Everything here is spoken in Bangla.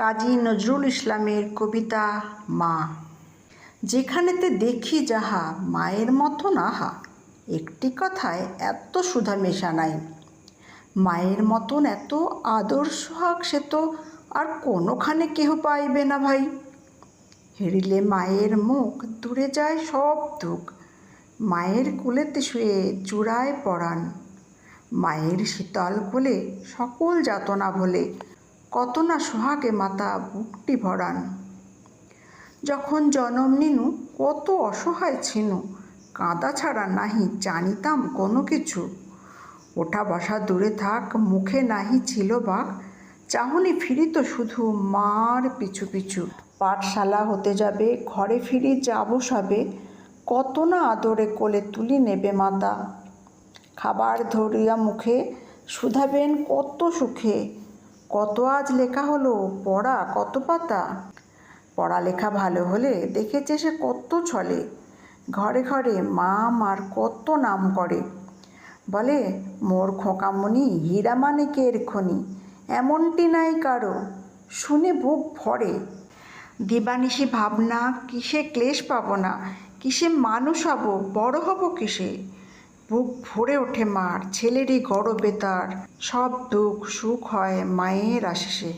কাজী নজরুল ইসলামের কবিতা মা। যেখানেতে দেখি যাহা মায়ের মতন আহা একটি কথায় এত সুধা মেশা নাই। মায়ের মতন এত আদর্শ হাক সে তো আর কোনোখানে কেহ পাইবে না ভাই। হেরিলে মায়ের মুখ, দূরে যায় সব দুঃখ। মায়ের কোলেতে শুয়ে চূড়ায় পড়ান মায়ের শীতল কোলে সকল যাতনা ভোলে। কত না সোহাগে মাতা বুকটি ভরান। যখন জনম নিনু, কত অসহায় ছিনু, কাঁদা ছাড়া নাহি জানিতাম কোনো কিছু। ওঠা বসা দূরে থাক, মুখে নাহি ছিল বাক, চাহনি ফিরিত শুধু মার পিছু পিছু। পাঠশালা হতে যাবে, ঘরে ফিরি যাব সবে, কত না আদরে কোলে তুলি নেবে মাতা। খাবার ধরিয়া মুখে শুধাবেন কত সুখে কত আজ লেখা হলো, পড়া কত পাতা? পড়ালেখা ভালো হলে দেখেছে সে কত ছলে। ঘরে ঘরে মা মার কত নাম করে। বলে, মোর খোকামণি হীরা মানিকের খনি? এমনটি নাই কারও শুনে বুক ভরে। দিবানিশি ভাবনা, কিসে ক্লেশ পাবো না? কিসে মানুষ হব, বড় হব কিসে? বুক ভরে ওঠে মার ছেলেরই গর্বে তার। সব দুঃখ সুখ হয় মায়ের আশিসে